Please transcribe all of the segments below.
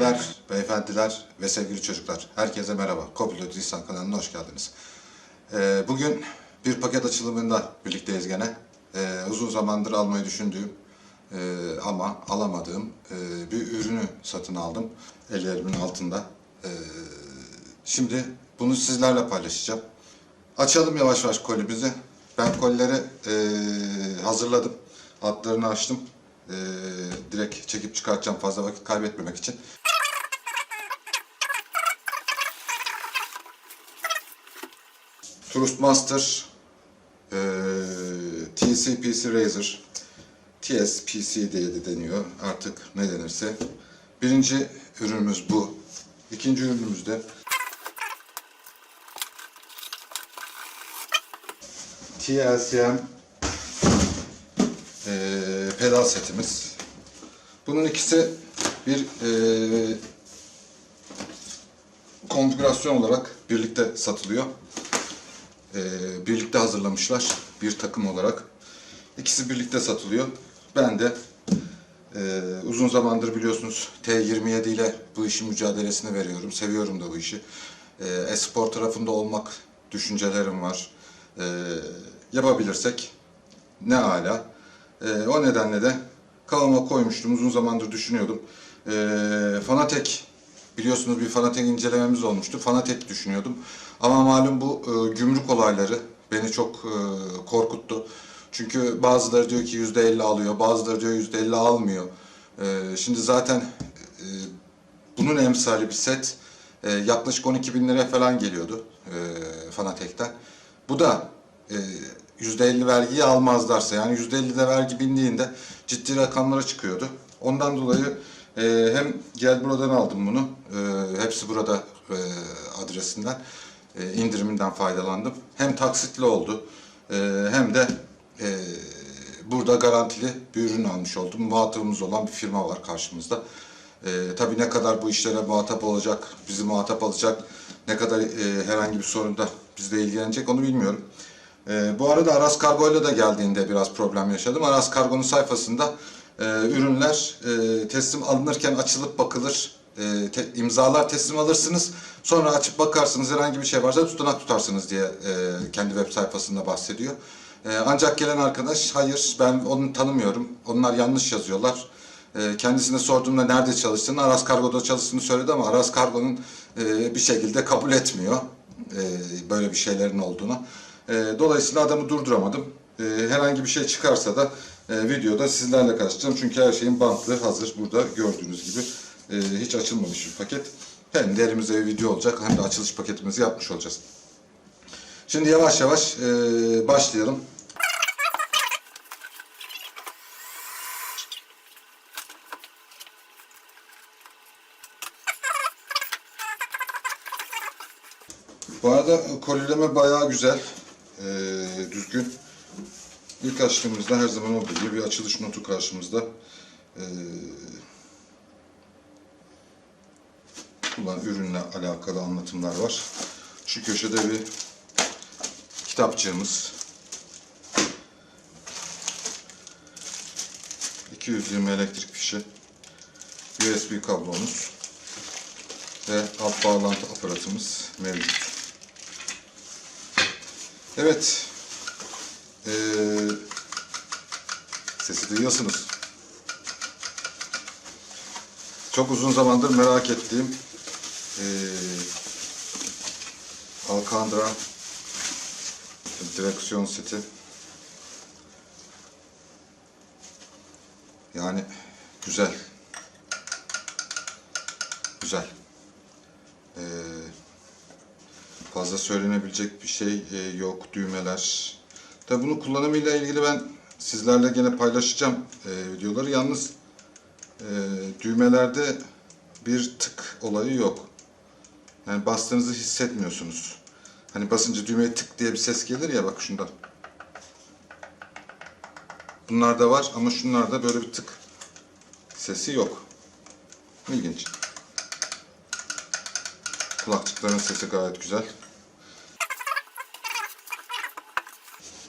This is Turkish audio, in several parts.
Hanımefendiler, beyefendiler ve sevgili çocuklar. Herkese merhaba. Kopilot İhsan kanalına hoş geldiniz. Ee, bugün bir paket açılımında birlikteyiz gene. Ee, uzun zamandır almayı düşündüğüm e, ama alamadığım e, bir ürünü satın aldım. Ellerimin altında. Ee, şimdi bunu sizlerle paylaşacağım. Açalım yavaş yavaş kolimizi. Ben kolileri e, hazırladım. Altlarını açtım. E, direkt çekip çıkartacağım fazla vakit kaybetmemek için. Thrustmaster e, TCPC Razer TSPC diye de deniyor artık ne denirse. Birinci ürünümüz bu. İkinci ürünümüz de TLCM eee, pedal setimiz. Bunun ikisi bir eee, konfigürasyon olarak birlikte satılıyor. Eee, birlikte hazırlamışlar bir takım olarak. İkisi birlikte satılıyor. Ben de eee, uzun zamandır biliyorsunuz T27 ile bu işin mücadelesini veriyorum. Seviyorum da bu işi. Eee, e-spor tarafında olmak düşüncelerim var. Eee, yapabilirsek ne ala. Eee, o nedenle de kafama koymuştum. Uzun zamandır düşünüyordum. Eee Fanatek biliyorsunuz bir Fanatek incelememiz olmuştu. Fanatek düşünüyordum. Ama malum bu e, gümrük olayları beni çok e, korkuttu. Çünkü bazıları diyor ki yüzde elli alıyor, bazıları diyor yüzde elli almıyor. E, şimdi zaten e, bunun emsali bir set e, yaklaşık 12 bin liraya falan geliyordu e, Fanatek'ten. Bu da e, %50 vergiyi almazlarsa yani %50 de vergi bindiğinde ciddi rakamlara çıkıyordu. Ondan dolayı e, hem gel buradan aldım bunu. E, hepsi burada e, adresinden e, indiriminden faydalandım. Hem taksitli oldu e, hem de e, burada garantili bir ürün almış oldum. Muhatabımız olan bir firma var karşımızda. E, tabii ne kadar bu işlere muhatap olacak, bizi muhatap alacak, ne kadar e, herhangi bir sorunda bizle ilgilenecek onu bilmiyorum. E, bu arada Aras Kargo ile de geldiğinde biraz problem yaşadım. Aras Kargo'nun sayfasında e, ürünler e, teslim alınırken açılıp bakılır. E, te- imzalar teslim alırsınız. Sonra açıp bakarsınız herhangi bir şey varsa tutanak tutarsınız diye e, kendi web sayfasında bahsediyor. E, ancak gelen arkadaş hayır ben onu tanımıyorum. Onlar yanlış yazıyorlar. E, kendisine sorduğumda nerede çalıştığını, Aras Kargo'da çalıştığını söyledi ama Aras Kargo'nun e, bir şekilde kabul etmiyor e, böyle bir şeylerin olduğunu. E, dolayısıyla adamı durduramadım. E, herhangi bir şey çıkarsa da e, videoda sizlerle karşılayacağım. Çünkü her şeyin bantlı hazır burada gördüğünüz gibi. E, hiç açılmamış bir paket. Hem de elimizde bir video olacak hem de açılış paketimizi yapmış olacağız. Şimdi yavaş yavaş e, başlayalım. Bu arada kolileme bayağı güzel, e, düzgün. İlk açtığımızda her zaman olduğu gibi bir açılış notu karşımızda. E, ürünle alakalı anlatımlar var. Şu köşede bir kitapçığımız. 220 elektrik fişi. USB kablomuz. Ve alt bağlantı aparatımız mevcut. Evet. Ee, sesi duyuyorsunuz. Çok uzun zamandır merak ettiğim ee, Alcantara direksiyon seti. Yani güzel. Güzel. Ee, fazla söylenebilecek bir şey e, yok. Düğmeler. Tabi bunu kullanımıyla ilgili ben sizlerle gene paylaşacağım e, videoları. Yalnız e, düğmelerde bir tık olayı yok. Yani bastığınızı hissetmiyorsunuz. Hani basınca düğmeye tık diye bir ses gelir ya bak şundan. Bunlarda var ama şunlarda böyle bir tık sesi yok. İlginç. Kulakçıkların sesi gayet güzel.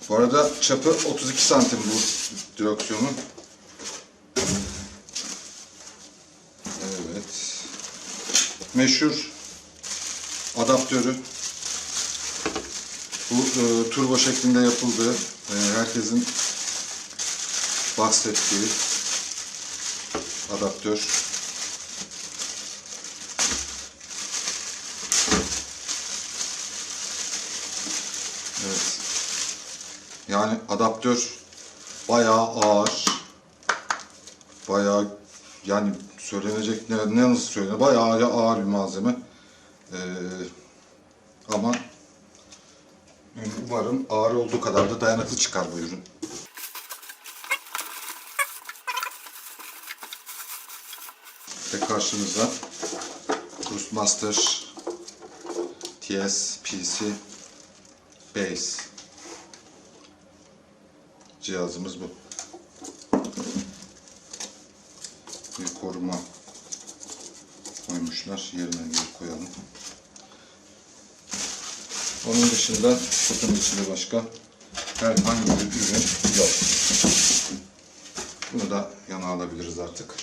Bu arada çapı 32 santim bu direksiyonun. Evet. meşhur adaptörü. Bu e, turbo şeklinde yapıldığı, e, herkesin bahsettiği adaptör. Yani adaptör bayağı ağır. Bayağı yani söylenecek ne, ne nasıl söylenir? Bayağı ağır, ağır bir malzeme. Ee, ama umarım ağır olduğu kadar da dayanıklı çıkar bu ürün. Ve karşınızda Cruise TS PC Base cihazımız bu. Bir koruma koymuşlar. Yerine bir koyalım. Onun dışında kutunun içinde başka herhangi bir ürün yok. Bunu da yana alabiliriz artık.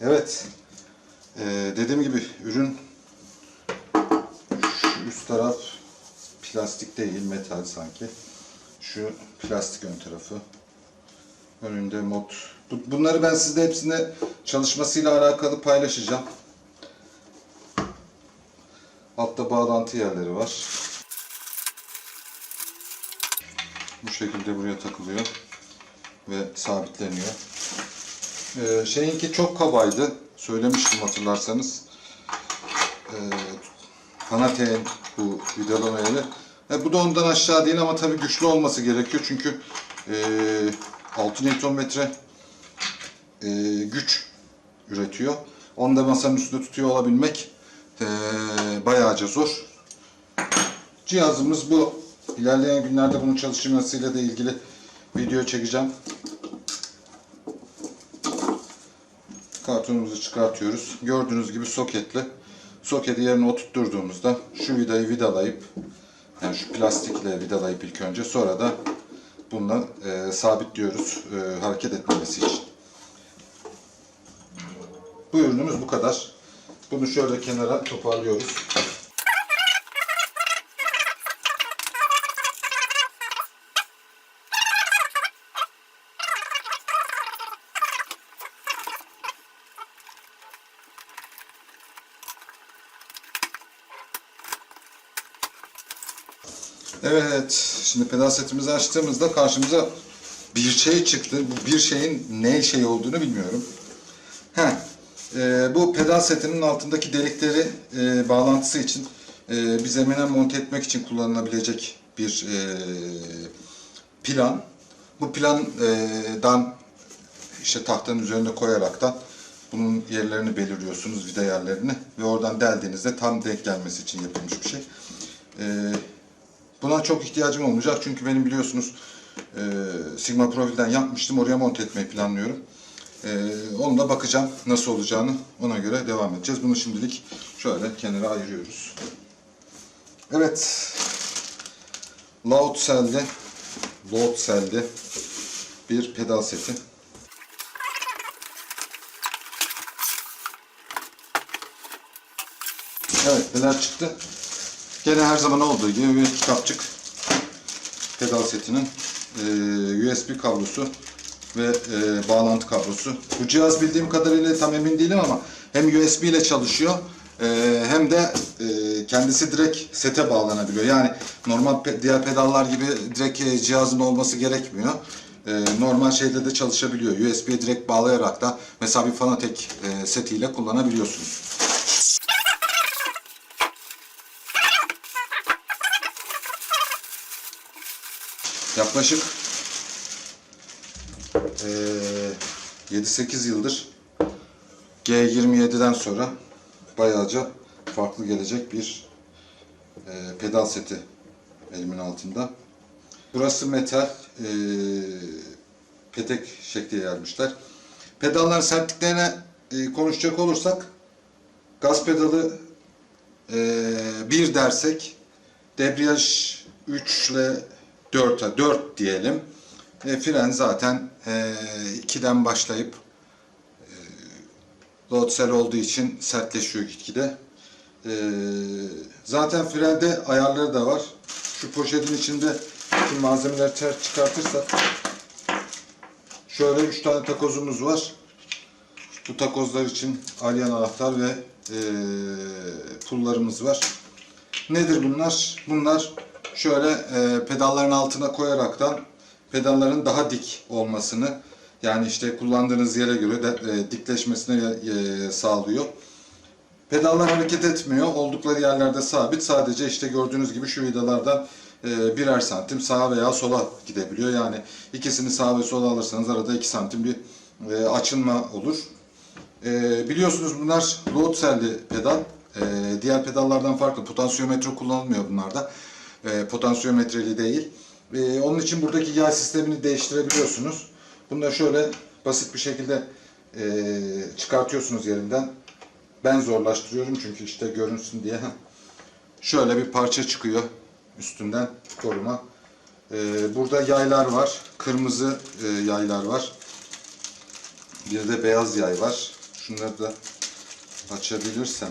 Evet. Ee, dediğim gibi ürün şu taraf plastik değil, metal sanki. Şu plastik ön tarafı. Önünde mod. Bu- Bunları ben sizde hepsine çalışmasıyla alakalı paylaşacağım. Altta bağlantı yerleri var. Bu şekilde buraya takılıyor ve sabitleniyor. Ee, şeyinki çok kabaydı. Söylemiştim hatırlarsanız. Ee, Panate'nin bu vidalama yeri. E, bu da ondan aşağı değil ama tabii güçlü olması gerekiyor. Çünkü e, 6 Nm e, güç üretiyor. Onu da masanın üstünde tutuyor olabilmek e, bayağıca zor. Cihazımız bu. İlerleyen günlerde bunun çalışmasıyla da ilgili video çekeceğim. kartonumuzu çıkartıyoruz. Gördüğünüz gibi soketli. Soketi yerine oturtturduğumuzda şu vidayı vidalayıp yani şu plastikle vidalayıp ilk önce sonra da bununla e, sabitliyoruz e, hareket etmemesi için. Bu ürünümüz bu kadar. Bunu şöyle kenara toparlıyoruz. Evet, şimdi pedal setimizi açtığımızda karşımıza bir şey çıktı. Bu bir şeyin ne şey olduğunu bilmiyorum. Heh, e, bu pedal setinin altındaki delikleri e, bağlantısı için e, bir zemine monte etmek için kullanılabilecek bir e, plan. Bu plandan işte tahtanın üzerine koyaraktan bunun yerlerini belirliyorsunuz, vida yerlerini ve oradan deldiğinizde tam denk gelmesi için yapılmış bir şey. E, Buna çok ihtiyacım olmayacak çünkü benim biliyorsunuz e, Sigma Profil'den yapmıştım. Oraya monte etmeyi planlıyorum. E, onunla bakacağım nasıl olacağını. Ona göre devam edeceğiz. Bunu şimdilik şöyle kenara ayırıyoruz. Evet. Loud Cell'de Loud Cell'de bir pedal seti. Evet, neler çıktı? Gene her zaman olduğu gibi bir kitapçık pedal setinin e, USB kablosu ve e, bağlantı kablosu. Bu cihaz bildiğim kadarıyla tam emin değilim ama hem USB ile çalışıyor e, hem de kendisi direkt sete bağlanabiliyor. Yani normal diğer pedallar gibi direkt cihazın olması gerekmiyor. Normal şeyde de çalışabiliyor. USB'ye direkt bağlayarak da mesela bir Fanatec setiyle kullanabiliyorsunuz. Yaklaşık eee 7-8 yıldır G27'den sonra bayağıca farklı gelecek bir eee, pedal seti elimin altında. Burası metal eee, petek şekli yermişler. Pedalların sertliklerine eee, konuşacak olursak gaz pedalı 1 dersek debriyaj 3 ile 4'e 4 diyelim. E, fren zaten e, 2'den başlayıp e, load cell olduğu için sertleşiyor gitgide. E, zaten frende ayarları da var. Şu poşetin içinde bütün malzemeleri ters çıkartırsak şöyle 3 tane takozumuz var. Bu takozlar için alyan anahtar ve e, pullarımız var. Nedir bunlar? Bunlar şöyle e, pedalların altına koyaraktan pedalların daha dik olmasını yani işte kullandığınız yere göre de e, dikleşmesini e, sağlıyor. Pedallar hareket etmiyor. Oldukları yerlerde sabit. Sadece işte gördüğünüz gibi şu vidalardan e, birer santim sağa veya sola gidebiliyor. Yani ikisini sağa ve sola alırsanız arada 2 santim bir e, açılma olur. E, biliyorsunuz bunlar load cell'li pedal. E, diğer pedallardan farklı. Potansiyometre kullanılmıyor bunlarda. E, potansiyometreli değil. E, onun için buradaki yay sistemini değiştirebiliyorsunuz. Bunu da şöyle basit bir şekilde e, çıkartıyorsunuz yerinden. Ben zorlaştırıyorum çünkü işte görünsün diye. Şöyle bir parça çıkıyor üstünden koruma. E, burada yaylar var. Kırmızı e, yaylar var. Bir de beyaz yay var. Şunları da açabilirsem.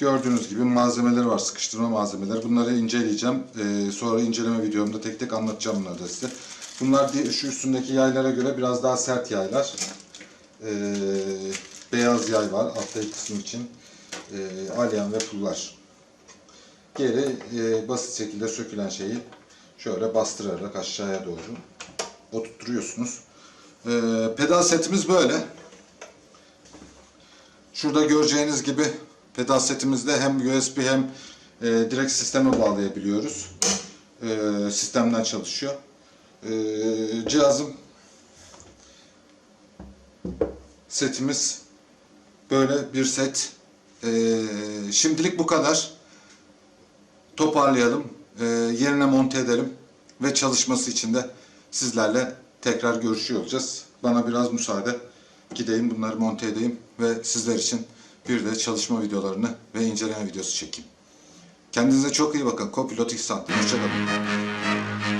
Gördüğünüz gibi malzemeleri var, sıkıştırma malzemeleri. Bunları inceleyeceğim. Ee, sonra inceleme videomda tek tek anlatacağım bunları da size. Bunlar şu üstündeki yaylara göre biraz daha sert yaylar. Ee, beyaz yay var alttaki kısım için. Ee, alyan ve pullar. Geri e, basit şekilde sökülen şeyi şöyle bastırarak aşağıya doğru oturtuyorsunuz. Ee, pedal setimiz böyle. Şurada göreceğiniz gibi pedal setimizde hem USB hem e, direkt sisteme bağlayabiliyoruz. E, sistemden çalışıyor. E, cihazım setimiz böyle bir set. E, şimdilik bu kadar. Toparlayalım. E, yerine monte edelim. Ve çalışması için de sizlerle tekrar görüşüyor olacağız. Bana biraz müsaade. Gideyim bunları monte edeyim ve sizler için bir de çalışma videolarını ve inceleme videosu çekeyim. Kendinize çok iyi bakın. Kopilot İhsan. Hoşçakalın.